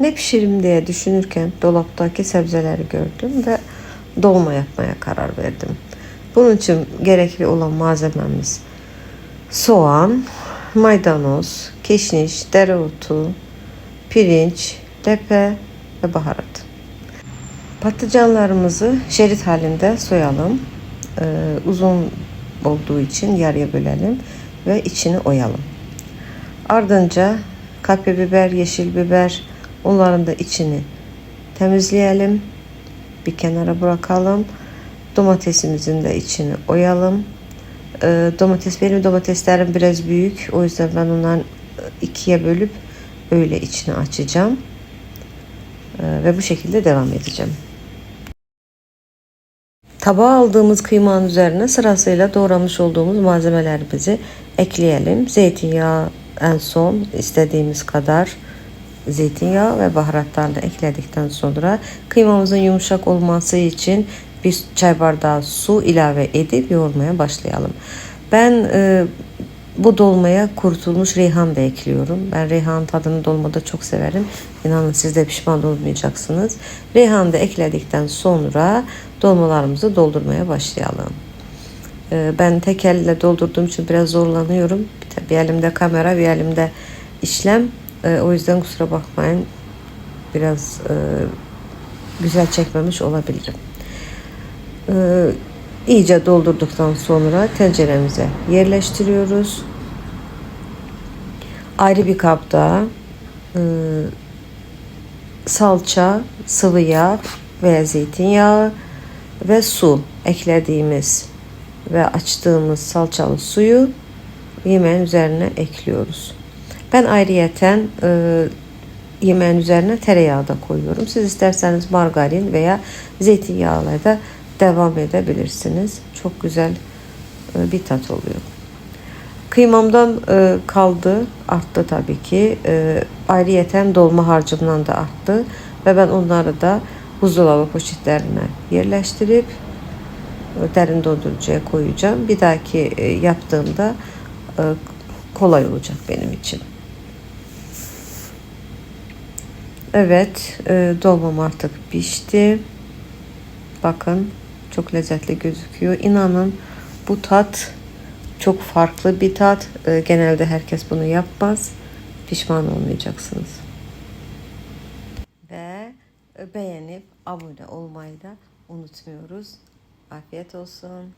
Ne pişirim diye düşünürken dolaptaki sebzeleri gördüm ve dolma yapmaya karar verdim. Bunun için gerekli olan malzememiz soğan, maydanoz, kişniş, dereotu, pirinç, lepe ve baharat. Patlıcanlarımızı şerit halinde soyalım. Ee, uzun olduğu için yarıya bölelim ve içini oyalım. Ardınca kapya biber, yeşil biber onların da içini temizleyelim. Bir kenara bırakalım. Domatesimizin de içini oyalım. Ee, domates benim domateslerim biraz büyük. O yüzden ben ondan ikiye bölüp öyle içini açacağım. Ee, ve bu şekilde devam edeceğim. Tabağa aldığımız kıymanın üzerine sırasıyla doğramış olduğumuz malzemelerimizi ekleyelim. Zeytinyağı en son istediğimiz kadar zeytinyağı ve baharatlarla ekledikten sonra kıymamızın yumuşak olması için bir çay bardağı su ilave edip yoğurmaya başlayalım. Ben e, bu dolmaya kurutulmuş reyhan da ekliyorum. Ben reyhan tadını dolmada çok severim. İnanın siz de pişman olmayacaksınız. Reyhan da ekledikten sonra dolmalarımızı doldurmaya başlayalım. Ee, Ben tek elle doldurduğum için biraz zorlanıyorum. Bir elimde kamera, bir elimde işlem. Ee, O yüzden kusura bakmayın. Biraz e, güzel çekmemiş olabilirim. Ee, iyice doldurduktan sonra tenceremize yerleştiriyoruz. Ayrı bir kapta e, salça, sıvı yağ veya zeytinyağı ve su eklediğimiz ve açtığımız salçalı suyu yemeğin üzerine ekliyoruz. Ben ayrıyeten e, yemeğin üzerine tereyağı da koyuyorum. Siz isterseniz margarin veya zeytinyağıyla da devam edebilirsiniz. Çok güzel e, bir tat oluyor. Kıymamdan e, kaldı, arttı tabii ki. E, ayrıyeten dolma harcımdan da arttı ve ben onları da buzdolabı poşetlerine yerleştirip e, derin dondurucuya koyacağım. Bir dahaki e, yaptığımda e, kolay olacak benim için. Evet, e, dolmam artık pişti. Bakın çok lezzetli gözüküyor. İnanın bu tat çok farklı bir tat. E, genelde herkes bunu yapmaz. Pişman olmayacaksınız. Ve beğenip abone olmayı da unutmuyoruz. Afiyet olsun.